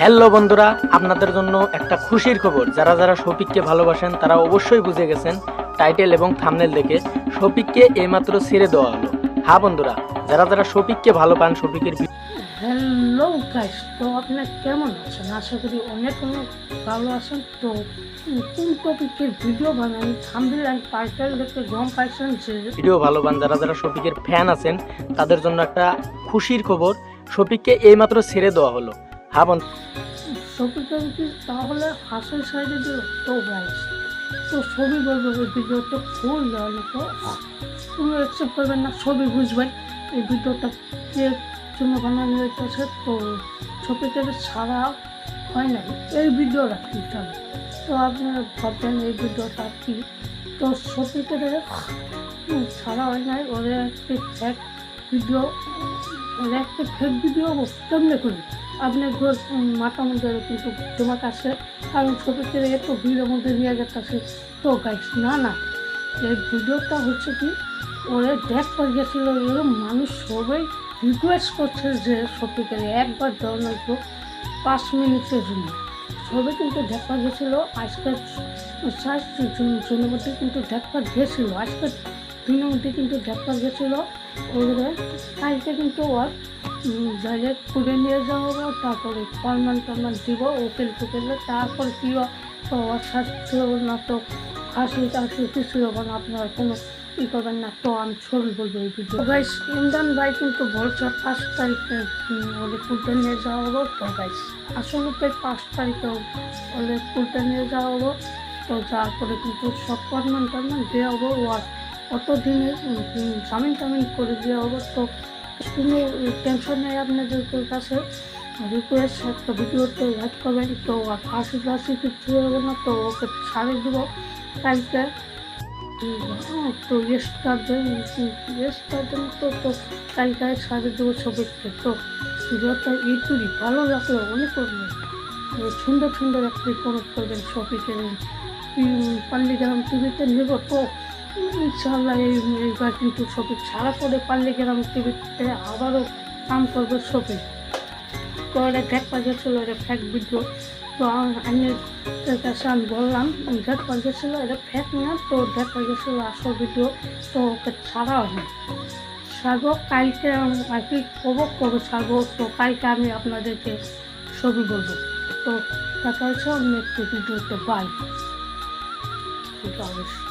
Hello বন্ধুরা আপনাদের জন্য একটা খুশির খবর। যারা যারা শফিককে ভালোবাসেন তারা অবশ্যই বুঝে গেছেন টাইটেল এবং থামনেল দেখে শফিককে এইমাত্র ছেড়ে দেওয়া হলো। হ্যাঁ বন্ধুরা যারা যারা শফিককে ভালো পান শফিকের হ্যালো গাইস তো আপনার কেমন আছেন? আশা করি অনেক অনেক ভালো আছেন। তো কোন টপিকের ভিডিও বানান থাম্বিল অ্যান্ড টাইটেল দেখে গম পাইছেন যে ভিডিও ভালো পান যারা যারা শফিকের ফ্যান আছেন তাদের জন্য একটা খুশির খবর। শফিককে এইমাত্র ছেড়ে দেওয়া হলো। হ্যাঁ বন্ধু ছবিটা কি তাহলে হাসের সাইডে দিল তো গাইস তো ছবি বলব ভিডিওটা ফুল দেওয়ালে তো অ্যাকসেপ্ট করবেন না, ছবি বুঝবেন এই ভিডিওটা কে জন্য বানানো হইতেছে তো ছবিটা ছাড়া হয় নাই। এই ভিডিওটা তাহলে তো আপনারা ভাববেন এই ভিডিওটা কি? তো ছবিটা ছাড়া হয় নাই, ওদের একটি ফ্যাক ভিডিও ওরা একটা ফেক ভিডিও কেমনে করি। আপনার ঘর মাথা মধ্যে কিন্তু তোমার কাছে। কারণ ছবিতে এত ভিড়ের মধ্যে নিয়ে যাচ্ছে তো গাইস না না। এই ভিডিওটা হচ্ছে কি, ওরা দেখবার গেছিল, এরকম মানুষ সবাই রিকোয়েস্ট করছে যে ছবিকে একবার দেওয়া নয়তো পাঁচ মিনিটের জন্য। সবাই কিন্তু দেখবার গেছিল আজকের ষাট জনের কিন্তু দেখবার গেছিল আজকের দিনের মধ্যে কিন্তু দেখবার গেছিল ওদের কালকে কিন্তু ওর ডাইরেক্ট করে নিয়ে যাওয়া হবে, তারপরে ফরমান টরমান দিব ওকেল টোকেলে তারপর কী তো ওর স্বাস্থ্য না তো হাসি টাসি কিছু হবে না, আপনার কোনো ই করবেন না, তো আমি ছবি বলব এই ভিডিও গাইস ইমরান ভাই কিন্তু বলছে পাঁচ তারিখে ওদের কুলতে নিয়ে যাওয়া হব, তো গাইস আসলে পাঁচ তারিখে ওদের কুলতে নিয়ে যাওয়া হব, তো যাওয়ার পরে কিন্তু সব ফরমান টরমান দেওয়া হব ওর অত দিনে জামিন টামিন করে দেওয়া হব। কোনো টেনশন নেই আপনাদের কাছে। রিকোয়েস্ট একটা ভিডিওতে লাইক করবেন। তো ফাঁসি ফাঁসি কিছু হবে না, তো ওকে ছাড়ে দেবো। কালকে তো রেস্টার দেন রেস্টার দেন তো তো কালকে ছাড়ে দেবো সবাইকে। তো ভিডিওটা এইটুকুই। ভালো লাগলে, অনেক করবে সুন্দর সুন্দর একটি কমেন্ট করবেন সবাইকে। পাল্লিগ্রাম টিভিতে নেব, তো ইনশাল্লাহ এই এইবার কিন্তু ছবি ছাড়া করে পাল্লিগ্রাম টিভিতে আবারও কাম করবে ছবি। তো এটা দেখবা গেছিল এটা ফ্যাক ভিডিও তো আমি কাছে আমি বললাম দেখবা গেছিল এটা ফ্যাক না, তো দেখবা গেছিল আসল ভিডিও তো ওকে ছাড়া হয়নি। ছাড়বো, কালকে আর কি কবো কবে ছাড়বো, তো কালকে আমি আপনাদেরকে ছবি বলব। তো দেখা হচ্ছে অন্য একটি ভিডিওতে বাই আছে